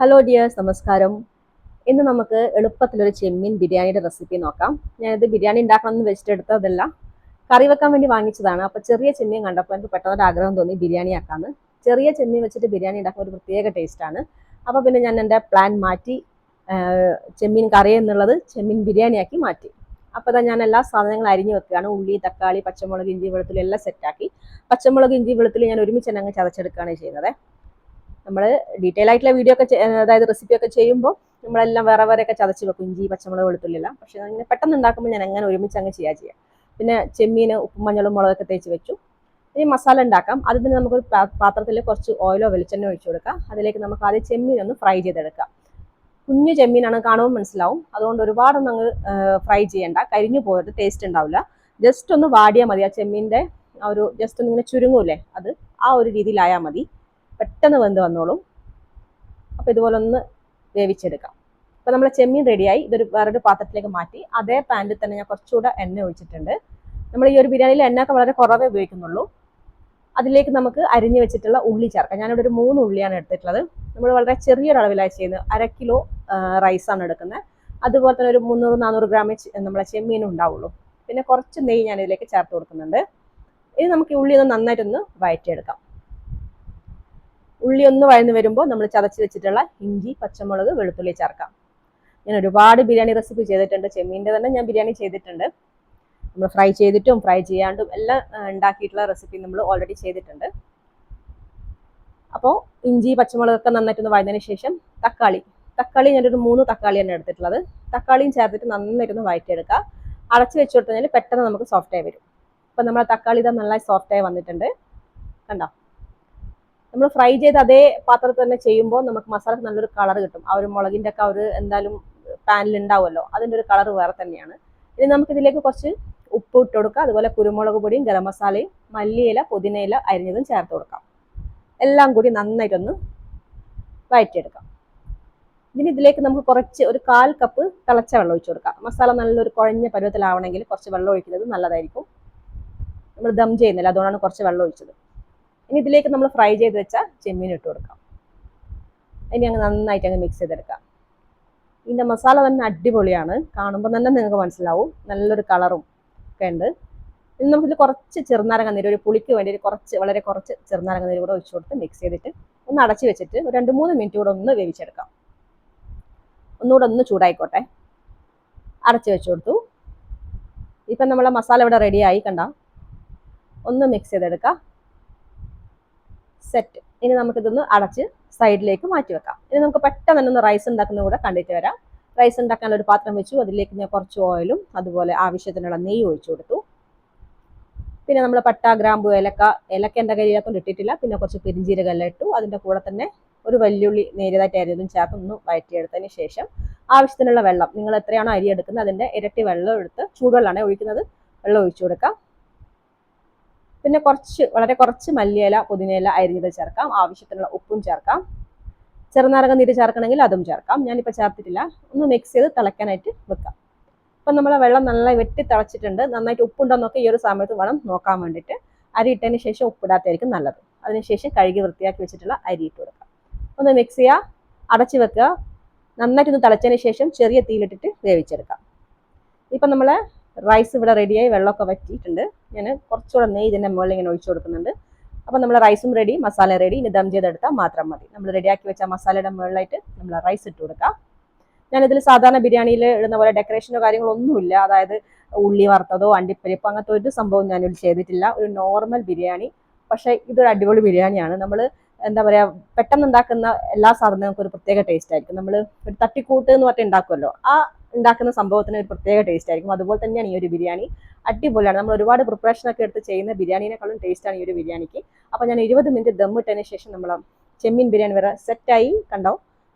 Hello dears നമസ്കാരം. ഇന്ന് നമുക്ക് എളുപ്പത്തിലൊരു ചെമ്മീൻ ബിരിയാണിയുടെ റെസിപ്പി നോക്കാം. ഞാനിത് ബിരിയാണി ഉണ്ടാക്കണമെന്ന് വെച്ചിട്ടെടുത്തതല്ല കറി വെക്കാൻ വേണ്ടി വാങ്ങിച്ചതാണ്. അപ്പോൾ ചെറിയ ചെമ്മീൻ കണ്ടപ്പോൾ എനിക്ക് പെട്ടെന്നൊരു ആഗ്രഹം തോന്നി ബിരിയാണി ആക്കാമെന്ന് ചെറിയ ചെമ്മീൻ വെച്ചിട്ട് ബിരിയാണി ഉണ്ടാക്കാൻ ഒരു പ്രത്യേക ടേസ്റ്റാണ് അപ്പോൾ പിന്നെ ഞാൻ എന്റെ പ്ലാൻ മാറ്റി ചെമ്മീൻ കറി എന്നുള്ളത് ചെമ്മീൻ ബിരിയാണിയാക്കി മാറ്റി. അപ്പോൾ തന്നെ ഞാൻ എല്ലാ സാധനങ്ങളും അരിഞ്ഞു വെക്കുകയാണ്. ഉള്ളി തക്കാളി പച്ചമുളക് ഇഞ്ചി വെളുത്തുള്ളി എല്ലാം സെറ്റാക്കി പച്ചമുളക് ഇഞ്ചി വെളുത്തുള്ളി ഞാൻ ഒരുമിച്ച് തന്നെ അങ്ങ് ചതച്ചെടുക്കുകയാണ് ചെയ്യുന്നത്. നമ്മൾ ഡീറ്റെയിൽ ആയിട്ടുള്ള വീഡിയോ ഒക്കെ അതായത് റെസിപ്പി ഒക്കെ ചെയ്യുമ്പോൾ നമ്മളെല്ലാം വേറെ വേറെ ഒക്കെ ചതച്ച് വെക്കും. ഇഞ്ചി പച്ചമുളക് വെളുത്തുള്ളില്ല പക്ഷെ അങ്ങനെ പെട്ടെന്ന് ഉണ്ടാക്കുമ്പോൾ ഞാൻ അങ്ങനെ ഒരുമിച്ച് അങ്ങ് ചെയ്യാ ചെയ്യാം. പിന്നെ ചെമ്മീൻ ഉപ്പും മഞ്ഞളും മുളകൊക്കെ തേച്ച് വെച്ചു. ഇനി മസാല ഉണ്ടാക്കാം. അതിന് നമുക്കൊരു പാത്രത്തിൽ കുറച്ച് ഓയിലോ വെളിച്ചെണ്ണ ഒഴിച്ചു കൊടുക്കാം. അതിലേക്ക് നമുക്ക് ആദ്യം ചെമ്മീൻ ഒന്ന് ഫ്രൈ ചെയ്തെടുക്കാം. കുഞ്ഞു ചെമ്മീനാണ് കാണുമ്പോൾ മനസ്സിലാവും. അതുകൊണ്ട് ഒരുപാടൊന്നും അങ്ങ് ഫ്രൈ ചെയ്യേണ്ട. കരിഞ്ഞു പോയിട്ട് ടേസ്റ്റ് ഉണ്ടാവില്ല. ജസ്റ്റ് ഒന്ന് വാടിയാൽ മതി. ആ ചെമ്മീന്റെ ആ ഒരു ജസ്റ്റ് ഒന്ന് ഇങ്ങനെ ചുരുങ്ങൂലേ അത്? ആ ഒരു രീതിയിലായാൽ മതി. പെട്ടെന്ന് വെന്ത് വന്നോളും. അപ്പോൾ ഇതുപോലെ ഒന്ന് വേവിച്ചെടുക്കാം. അപ്പോൾ നമ്മളെ ചെമ്മീൻ റെഡിയായി. ഇതൊരു വേറൊരു പാത്രത്തിലേക്ക് മാറ്റി അതേ പാനിൽ തന്നെ ഞാൻ കുറച്ചുകൂടെ എണ്ണ ഒഴിച്ചിട്ടുണ്ട്. നമ്മൾ ഈ ഒരു ബിരിയാണിയിൽ എണ്ണയൊക്കെ വളരെ കുറവേ ഉപയോഗിക്കുന്നുള്ളൂ. അതിലേക്ക് നമുക്ക് അരിഞ്ഞു വെച്ചിട്ടുള്ള ഉള്ളി ചേർക്കാം. ഞാനിവിടെ ഒരു മൂന്ന് ഉള്ളിയാണ് എടുത്തിട്ടുള്ളത്. നമ്മൾ വളരെ ചെറിയൊരു അളവിലായി ചെയ്യുന്നത്. അര കിലോ റൈസാണ് എടുക്കുന്നത്. അതുപോലെ തന്നെ ഒരു മുന്നൂറ് നാനൂറ് ഗ്രാം നമ്മളെ ചെമ്മീനും ഉണ്ടാവുള്ളൂ. പിന്നെ കുറച്ച് നെയ്യ് ഞാൻ ഇതിലേക്ക് ചേർത്ത് കൊടുക്കുന്നുണ്ട്. ഇനി നമുക്ക് ഉള്ളി ഒന്ന് നന്നായിട്ടൊന്ന് വഴറ്റിയെടുക്കാം ഉള്ളി ഒന്ന് വഴന്ന് വരുമ്പോൾ നമ്മൾ ചതച്ച് വെച്ചിട്ടുള്ള ഇഞ്ചി പച്ചമുളക് വെളുത്തുള്ളി ചേർക്കാം. ഞാൻ ഒരുപാട് ബിരിയാണി റെസിപ്പി ചെയ്തിട്ടുണ്ട്. ചെമ്മീന്റെ തന്നെ ഞാൻ ബിരിയാണി ചെയ്തിട്ടുണ്ട്. നമ്മൾ ഫ്രൈ ചെയ്തിട്ടും ഫ്രൈ ചെയ്യാണ്ടും എല്ലാം ഉണ്ടാക്കിയിട്ടുള്ള റെസിപ്പി നമ്മൾ ഓൾറെഡി ചെയ്തിട്ടുണ്ട്. അപ്പോൾ ഇഞ്ചി പച്ചമുളകൊക്കെ നന്നായിട്ടൊന്ന് വഴന്നതിന് ശേഷം തക്കാളി. തക്കാളി ഞാനൊരു മൂന്ന് തക്കാളിയാണ് എടുത്തിട്ടുള്ളത്. തക്കാളിയും ചേർത്തിട്ട് നന്നായിട്ടൊന്ന് വഴറ്റിയെടുക്കുക. അടച്ച് വെച്ച് കൊടുത്തു പെട്ടെന്ന് നമുക്ക് സോഫ്റ്റായി വരും. അപ്പം നമ്മൾ തക്കാളി ഇതാ നന്നായി സോഫ്റ്റായി വന്നിട്ടുണ്ട്. കണ്ടോ? നമ്മൾ ഫ്രൈ ചെയ്ത് അതേ പാത്രത്തിൽ തന്നെ ചെയ്യുമ്പോൾ നമുക്ക് മസാലക്ക് നല്ലൊരു കളർ കിട്ടും. ആ ഒരു മുളകിന്റെ ഒക്കെ ഒരു എന്തായാലും പാനിൽ ഉണ്ടാവുമല്ലോ അതിന്റെ ഒരു കളർ വേറെ തന്നെയാണ്. ഇനി നമുക്ക് ഇതിലേക്ക് കുറച്ച് ഉപ്പ് ഇട്ട് കൊടുക്കാം. അതുപോലെ കുരുമുളക് പൊടിയും ഗരം മസാലയും മല്ലിയില പുതിനയില അരിഞ്ഞതും ചേർത്ത് കൊടുക്കാം. എല്ലാം കൂടി നന്നായിട്ടൊന്ന് വഴറ്റിയെടുക്കാം ഇനി ഇതിലേക്ക് നമുക്ക് കുറച്ച് ഒരു കാൽ കപ്പ് തിളച്ച വെള്ളം ഒഴിച്ചു കൊടുക്കാം. മസാല നല്ലൊരു കുഴഞ്ഞ പരുവത്തിലാവണമെങ്കിൽ കുറച്ച് വെള്ളം ഒഴിക്കുന്നത് നല്ലതായിരിക്കും. നമ്മൾ ദം ചെയ്യുന്നില്ല അതുകൊണ്ടാണ് കുറച്ച് വെള്ളം ഒഴിച്ചത്. ഇനി ഇതിലേക്ക് നമ്മൾ ഫ്രൈ ചെയ്ത് വെച്ച ചെമ്മീൻ ഇട്ട് കൊടുക്കാം. ഇനി അങ്ങ് നന്നായിട്ട് അങ്ങ് മിക്സ് ചെയ്തെടുക്കാം. ഇതിന്റെ മസാല തന്നെ അടിപൊളിയാണ്. കാണുമ്പോൾ തന്നെ നിങ്ങൾക്ക് മനസ്സിലാവും. നല്ലൊരു കളറും ഒക്കെ ഉണ്ട്. ഇനി നമുക്കിത് കുറച്ച് ചെറുനാരങ്ങ നീര് ഒരു പുളിക്ക് വേണ്ടി ഒരു കുറച്ച് വളരെ കുറച്ച് ചെറുനാരങ്ങ നീര് കൂടെ ഒഴിച്ചു കൊടുത്ത് മിക്സ് ചെയ്തിട്ട് ഒന്ന് അടച്ചു വെച്ചിട്ട് ഒരു രണ്ട് മൂന്ന് മിനിറ്റ് കൂടെ ഒന്ന് വേവിച്ചെടുക്കാം. ഒന്നുകൂടെ ഒന്ന് ചൂടായിക്കോട്ടെ. അടച്ചു വെച്ചു കൊടുത്തു. ഇപ്പം നമ്മളെ മസാല ഇവിടെ റെഡിയായി കണ്ട? ഒന്ന് മിക്സ് ചെയ്തെടുക്കാം. സെറ്റ് ഇനി നമുക്കിതൊന്ന് അടച്ച് സൈഡിലേക്ക് മാറ്റി വെക്കാം ഇനി നമുക്ക് പെട്ടെന്ന് തന്നെ ഒന്ന് റൈസ് ഉണ്ടാക്കുന്ന കൂടെ കണ്ടിട്ട് വരാം. റൈസ് ഉണ്ടാക്കാൻ ഒരു പാത്രം വെച്ചു. അതിലേക്ക് ഞാൻ കുറച്ച് ഓയിലും അതുപോലെ ആവശ്യത്തിനുള്ള നെയ്യ് ഒഴിച്ചു കൊടുത്തു. പിന്നെ നമ്മൾ പട്ട ഗ്രാമ്പു ഏലക്ക ഏലക്ക എന്റെ കയ്യിലൊന്നും ഇട്ടിട്ടില്ല. പിന്നെ കുറച്ച് പെരിഞ്ചീരകം ഇട്ടു. അതിന്റെ കൂടെ തന്നെ ഒരു വലിയുള്ളി നേരിയതായിട്ട് അരിയതും ചേർത്ത് ഒന്ന് വയറ്റിയെടുത്തതിന് ശേഷം. ആവശ്യത്തിനുള്ള വെള്ളം നിങ്ങൾ എത്രയാണോ അരി എടുക്കുന്നത് അതിന്റെ ഇരട്ടി വെള്ളം എടുത്ത് ചൂടുവെള്ളമാണ് ഒഴിക്കുന്നത്. വെള്ളം ഒഴിച്ചു കൊടുക്കാം. പിന്നെ കുറച്ച് വളരെ കുറച്ച് മല്ലിയില പുതിനയില അരിഞ്ഞത് ചേർക്കാം. ആവശ്യത്തിനുള്ള ഉപ്പും ചേർക്കാം. ചെറുനാരക നീര് ചേർക്കണമെങ്കിൽ അതും ചേർക്കാം. ഞാനിപ്പോൾ ചേർത്തിട്ടില്ല. ഒന്ന് മിക്സ് ചെയ്ത് തിളയ്ക്കാനായിട്ട് വെക്കാം. അപ്പം നമ്മൾ വെള്ളം നന്നായി വെട്ടി തിളച്ചിട്ടുണ്ട്. നന്നായിട്ട് ഉപ്പുണ്ടോന്നൊക്കെ ഈ ഒരു സമയത്ത് വേണം നോക്കാൻ വേണ്ടിയിട്ട്. അരി ഇട്ടതിന് ശേഷം ഉപ്പിടാത്തായിരിക്കും നല്ലത്. അതിനുശേഷം കഴുകി വൃത്തിയാക്കി വെച്ചിട്ടുള്ള അരി ഇട്ട് കൊടുക്കാം. ഒന്ന് മിക്സ് ചെയ്യുക അടച്ച് വെക്കുക. നന്നായിട്ട് നന്നായിട്ടൊന്ന് തിളച്ചതിന് ശേഷം ചെറിയ തീയിലിട്ടിട്ട് വേവിച്ചെടുക്കാം. ഇപ്പം നമ്മൾ റൈസ് ഇവിടെ റെഡിയായി വെള്ളമൊക്കെ വറ്റിയിട്ടുണ്ട്. ഞാൻ കുറച്ചുകൂടെ നെയ്യ് ഇതിന്റെ മുകളിൽ ഇങ്ങനെ ഒഴിച്ചു കൊടുക്കുന്നുണ്ട്. അപ്പോൾ നമ്മൾ റൈസും റെഡി മസാല റെഡി ഇനി ദം ചെയ്തെടുത്താൽ മാത്രം മതി. നമ്മൾ റെഡിയാക്കി വെച്ച മസാലയുടെ മുകളിലായിട്ട് നമ്മൾ റൈസ് ഇട്ട് കൊടുക്കാം. ഞാനിതിൽ സാധാരണ ബിരിയാണിയിൽ ഇടുന്ന പോലെ ഡെക്കറേഷനോ കാര്യങ്ങളോ ഒന്നുമില്ല. അതായത് ഉള്ളി വറുത്തതോ അണ്ടിപ്പരിപ്പ് അങ്ങനത്തെ ഒരു സംഭവം ഞാനിതിൽ ചെയ്തിട്ടില്ല. ഒരു നോർമൽ ബിരിയാണി. പക്ഷേ ഇതൊരു അടിപൊളി ബിരിയാണിയാണ്. നമ്മൾ എന്താ പറയുക പെട്ടെന്ന് ഉണ്ടാക്കുന്ന എല്ലാ സാധനങ്ങൾക്കും ഒരു പ്രത്യേക ടേസ്റ്റ് ആയിരിക്കും. നമ്മൾ ഒരു തട്ടിക്കൂട്ട് എന്ന് പറഞ്ഞിട്ട് ഉണ്ടാക്കുമല്ലോ ആ ഉണ്ടാക്കുന്ന സംഭവത്തിന് ഒരു പ്രത്യേക ടേസ്റ്റ് ആയിരിക്കും. അതുപോലെ തന്നെയാണ് ഈ ഒരു ബിരിയാണി. അടിപൊളിയാണ്. നമ്മൾ ഒരുപാട് പ്രിപ്പറേഷൻ ഒക്കെ എടുത്ത് ചെയ്യുന്ന ബിരിയാണിനേക്കാളും ടേസ്റ്റാണ് ഈ ഒരു ബിരിയാണിക്ക്. അപ്പോൾ ഞാൻ ഇരുപത് മിനിറ്റ് ദം ഇട്ടതിന് ശേഷം നമ്മൾ ചെമ്മീൻ ബിരിയാണി വരെ സെറ്റായി കണ്ടോ?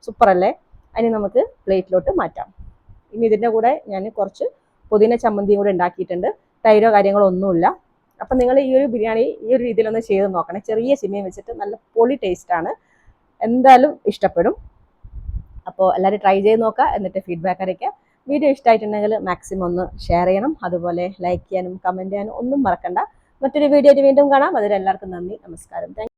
സൂപ്പർ അല്ലേ? അതിന് നമുക്ക് പ്ലേറ്റിലോട്ട് മാറ്റാം. ഇനി ഇതിന്റെ കൂടെ ഞാൻ കുറച്ച് പുതിന ചമ്മന്തിയും കൂടെ ഉണ്ടാക്കിയിട്ടുണ്ട്. തൈരോ കാര്യങ്ങളോ ഒന്നുമില്ല. അപ്പം നിങ്ങൾ ഈ ഒരു ബിരിയാണി ഈ ഒരു രീതിയിലൊന്ന് ചെയ്ത് നോക്കണേ. ചെറിയ ചെമ്മീൻ വെച്ചിട്ട് നല്ല പൊളി ടേസ്റ്റാണ് എന്തായാലും ഇഷ്ടപ്പെടും. അപ്പോൾ എല്ലാവരും ട്രൈ ചെയ്ത് നോക്കുക എന്നിട്ട് ഫീഡ്ബാക്ക് അറിയിക്കുക. വീഡിയോ ഇഷ്ടമായിട്ടുണ്ടെങ്കിൽ മാക്സിമം ഒന്ന് ഷെയർ ചെയ്യണം. അതുപോലെ ലൈക്ക് ചെയ്യാനും കമന്റ് ചെയ്യാനും ഒന്നും മറക്കണ്ട. മറ്റൊരു വീഡിയോ വീണ്ടും കാണാം. അതിൽ എല്ലാവർക്കും നന്ദി നമസ്കാരം.